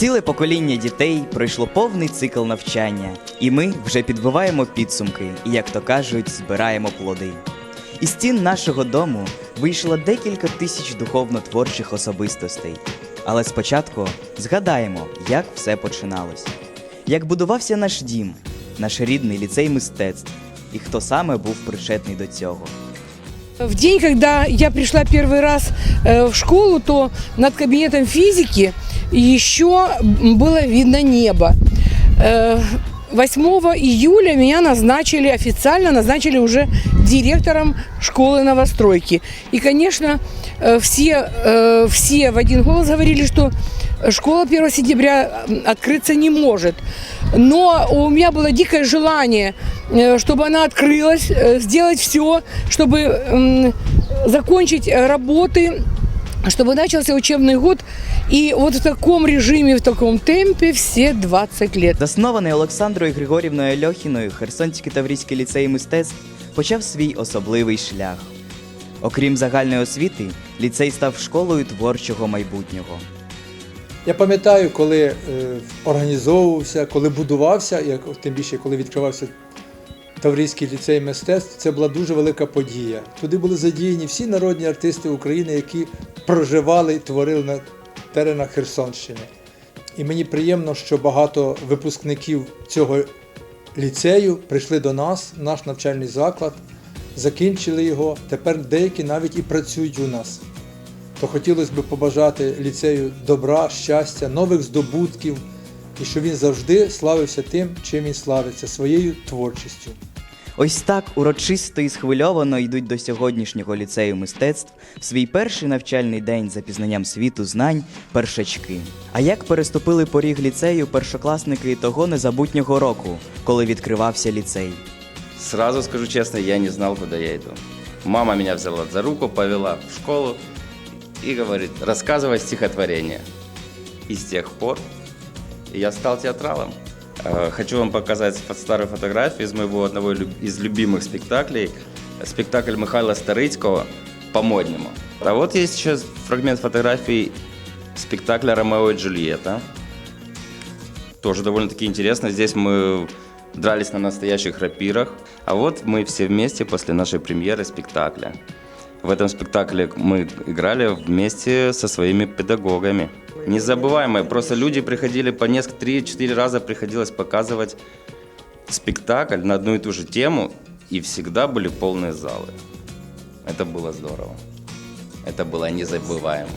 Ціле покоління дітей пройшло повний цикл навчання, і ми вже підбиваємо підсумки і, як то кажуть, збираємо плоди. Із стін нашого дому вийшло декілька тисяч духовно-творчих особистостей. Але спочатку згадаємо, як все починалось, як будувався наш дім, наш рідний ліцей мистецтв, і хто саме був причетний до цього. В день, когда я пришла первый раз э, в школу, то над кабинетом физики еще было видно небо. Э, 8 июля меня назначили, официально назначили уже директором школы новостройки. И, конечно, э, все, э, все в один голос говорили, что школа 1 сентября м, открыться не может. Но у меня было дикое желание, э, чтобы она открылась, э, сделать все, чтобы м, закончить э, работы, чтобы начался учебный год. И вот в таком режиме, в таком темпе все 20 лет. Заснований Олександрою Григорівною Альохіною Херсонський Таврійський ліцей мистецтв почав свій особливий шлях. Окрім загальної освіти, ліцей став школою творчого майбутнього. Я пам'ятаю, коли е, організовувався, коли будувався, як тим більше коли відкривався Таврійський ліцей мистецтв, це була дуже велика подія. Туди були задіяні всі народні артисти України, які проживали і творили на теренах Херсонщини. І мені приємно, що багато випускників цього ліцею прийшли до нас, наш навчальний заклад, закінчили його. Тепер деякі навіть і працюють у нас то хотілося б побажати ліцею добра, щастя, нових здобутків і щоб він завжди славився тим, чим він славиться своєю творчістю. Ось так урочисто і схвильовано йдуть до сьогоднішнього ліцею мистецтв в свій перший навчальний день за пізнанням світу знань першачки. А як переступили поріг ліцею першокласники того незабутнього року, коли відкривався ліцей? Сразу скажу честно, я не знал, куда я иду. Мама меня взяла за руку, повела в школу и говорит, рассказывай стихотворение. И с тех пор я стал театралом. Э, Хочу вам показать фо- старую фотографию из моего одного из любимых спектаклей. Спектакль Михаила Старыцкого «По-моднему». А вот есть еще фрагмент фотографии спектакля «Ромео и Джульетта». Тоже довольно-таки интересно. Здесь мы дрались на настоящих рапирах. А вот мы все вместе после нашей премьеры спектакля. В этом спектакле мы играли вместе со своими педагогами. Незабываемые. Просто люди приходили по несколько, три-четыре раза приходилось показывать спектакль на одну и ту же тему, и всегда были полные залы. Это было здорово. Это было незабываемо.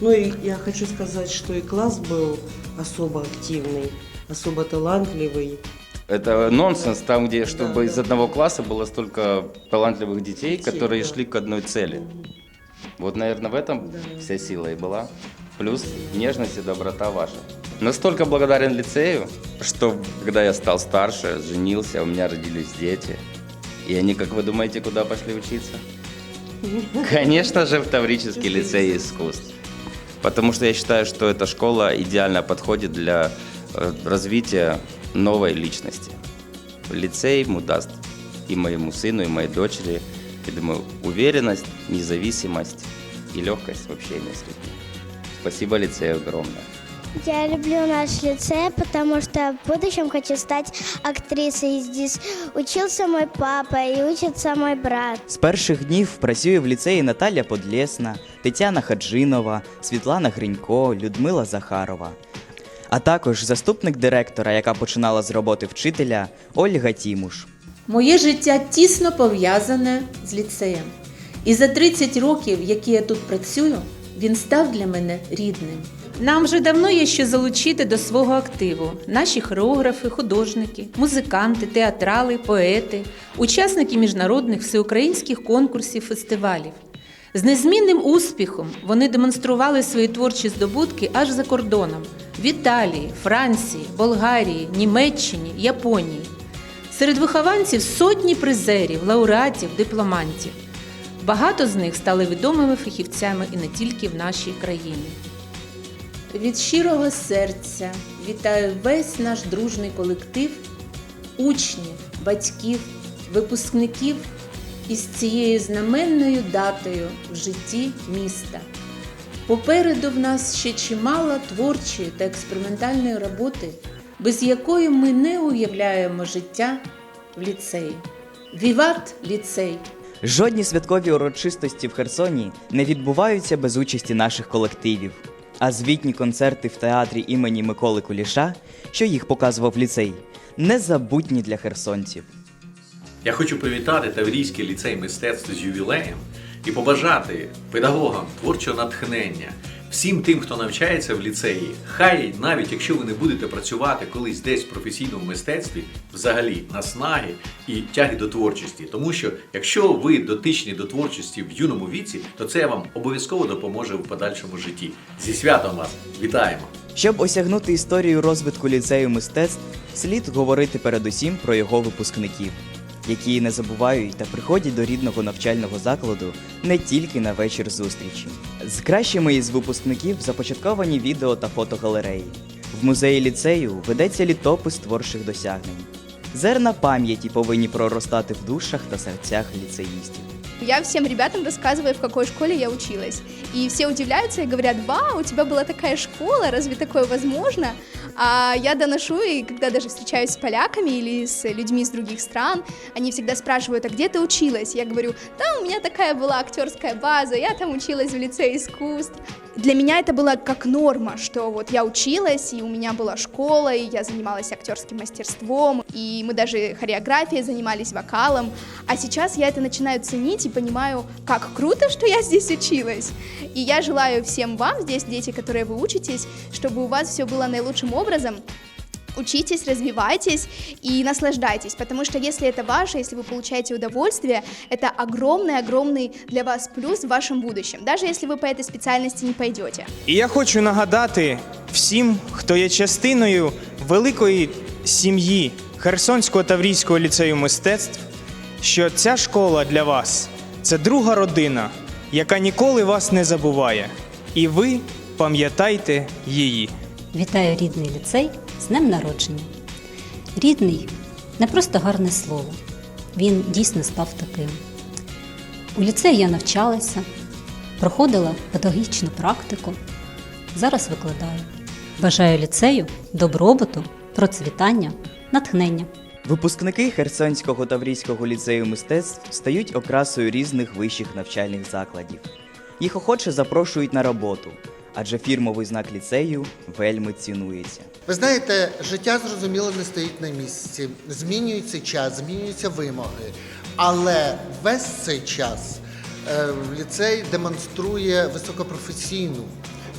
Ну и я хочу сказать, что и класс был особо активный, особо талантливый. Это нонсенс, там, где, чтобы из одного класса было столько талантливых детей, Детей, которые да. шли к одной цели. Вот, наверное, в этом Да. вся сила и была. Плюс нежность и доброта ваша. Настолько благодарен лицею, что когда я стал старше, женился, у меня родились дети. И они, как вы думаете, куда пошли учиться? Конечно же, в Таврический лицей искусств. Потому что я считаю, что эта школа идеально подходит для э, развития новой личности. Лицей ему даст и моему сыну, и моей дочери, я думаю, уверенность, независимость и легкость в общении с людьми. Спасибо лицею огромное. Я люблю наш лицей, потому что в будущем хочу стать актрисой. Здесь учился мой папа и учится мой брат. З перших днів працює в ліцеї Наталя Подлєсна, Тетяна Хаджинова, Світлана Гринько, Людмила Захарова. А також заступник директора, яка починала з роботи вчителя Ольга Тімуш. Моє життя тісно пов'язане з ліцеєм. І за 30 років, які я тут працюю, він став для мене рідним. Нам вже давно є що залучити до свого активу наші хореографи, художники, музиканти, театрали, поети, учасники міжнародних всеукраїнських конкурсів, фестивалів. З незмінним успіхом вони демонстрували свої творчі здобутки аж за кордоном в Італії, Франції, Болгарії, Німеччині, Японії. Серед вихованців сотні призерів, лауреатів, дипломантів. Багато з них стали відомими фахівцями і не тільки в нашій країні. Від щирого серця вітаю весь наш дружний колектив, учнів, батьків, випускників із цією знаменною датою в житті міста. Попереду в нас ще чимало творчої та експериментальної роботи, без якої ми не уявляємо життя в ліцеї. Віват ліцей! Жодні святкові урочистості в Херсоні не відбуваються без участі наших колективів. А звітні концерти в театрі імені Миколи Куліша, що їх показував ліцей, незабутні для херсонців. Я хочу привітати Таврійський ліцей мистецтв з ювілеєм і побажати педагогам творчого натхнення, всім тим, хто навчається в ліцеї. Хай навіть якщо ви не будете працювати колись десь в професійному мистецтві, взагалі наснаги і тяги до творчості. Тому що якщо ви дотичні до творчості в юному віці, то це вам обов'язково допоможе в подальшому житті. Зі святом вас вітаємо! Щоб осягнути історію розвитку ліцею мистецтв, слід говорити передусім про його випускників, які не забувають та приходять до рідного навчального закладу не тільки на вечір зустрічі. З кращими із випускників започатковані відео та фотогалереї. В музеї ліцею ведеться літопис творчих досягнень. Зерна пам'яті повинні проростати в душах та серцях ліцеїстів. Я всем ребятам рассказываю, в какой школе я училась. И все удивляются и говорят, вау, у тебя была такая школа, разве такое возможно? А я доношу, и когда даже встречаюсь с поляками или с людьми из других стран, они всегда спрашивают, а где ты училась? Я говорю, да, у меня такая была актерская база, я там училась в лицее искусств. Для меня это было как норма, что вот я училась, и у меня была школа, и я занималась актерским мастерством, и мы даже хореографией занимались, вокалом. А сейчас я это начинаю ценить и понимаю, как круто, что я здесь училась. И я желаю всем вам здесь, дети, которые вы учитесь, чтобы у вас все было наилучшим образом, учитесь, развивайтесь и наслаждайтесь, потому что если это ваше, если вы получаете удовольствие, это огромный-огромный для вас плюс в вашем будущем, даже если вы по этой специальности не пойдете. І я хочу нагадати всім, хто є частиною великої сім'ї Херсонського Таврійського ліцею мистецтв, що ця школа для вас це друга родина, яка ніколи вас не забуває. І ви пам'ятайте її. Вітаю рідний ліцей з днем народження. Рідний не просто гарне слово. Він дійсно став таким. У ліцеї я навчалася, проходила педагогічну практику. Зараз викладаю. Бажаю ліцею добробуту, процвітання, натхнення. Випускники Херсонського Таврійського ліцею мистецтв стають окрасою різних вищих навчальних закладів. Їх охоче запрошують на роботу, адже фірмовий знак ліцею вельми цінується. Ви знаєте, життя зрозуміло не стоїть на місці. Змінюється час, змінюються вимоги. Але весь цей час е, ліцей демонструє високопрофесійну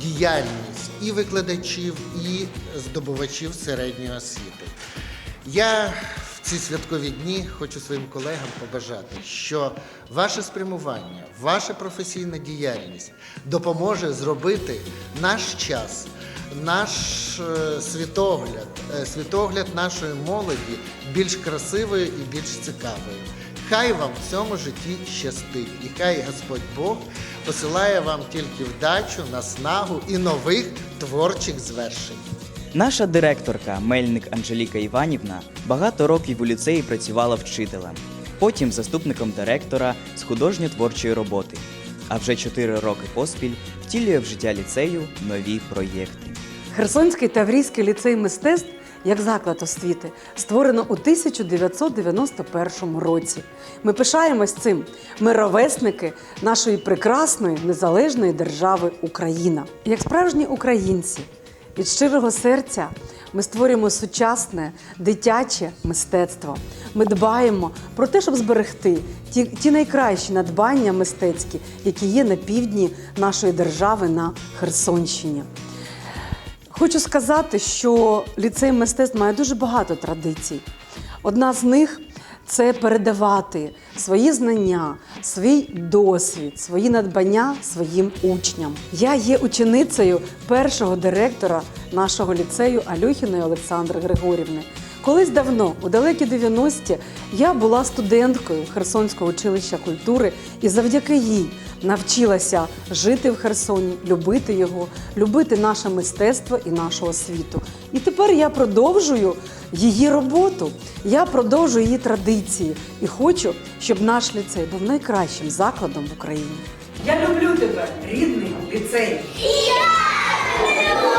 діяльність і викладачів, і здобувачів середньої освіти. Я в ці святкові дні хочу своїм колегам побажати, що ваше спрямування, ваша професійна діяльність допоможе зробити наш час, наш е, світогляд, е, світогляд нашої молоді більш красивою і більш цікавою. Хай вам в цьому житті щастить, і хай Господь Бог посилає вам тільки вдачу, наснагу і нових творчих звершень. Наша директорка Мельник Анжеліка Іванівна багато років у ліцеї працювала вчителем, потім заступником директора з художньо-творчої роботи. А вже чотири роки поспіль втілює в життя ліцею нові проєкти. Херсонський Таврійський ліцей мистецтв як заклад освіти створено у 1991 році. Ми пишаємось цим. Ми ровесники нашої прекрасної незалежної держави Україна. Як справжні українці від щирого серця ми створюємо сучасне дитяче мистецтво. Ми дбаємо про те, щоб зберегти ті, ті найкращі надбання мистецькі, які є на півдні нашої держави на Херсонщині. Хочу сказати, що ліцей мистецтв має дуже багато традицій. Одна з них це передавати свої знання, свій досвід, свої надбання своїм учням. Я є ученицею першого директора нашого ліцею Алюхіної Олександри Григорівни. Колись давно, у далекі 90-ті, я була студенткою Херсонського училища культури і завдяки їй навчилася жити в Херсоні, любити його, любити наше мистецтво і нашу освіту. І тепер я продовжую її роботу, я продовжую її традиції і хочу, щоб наш ліцей був найкращим закладом в Україні. Я люблю тебе, рідний ліцей. Я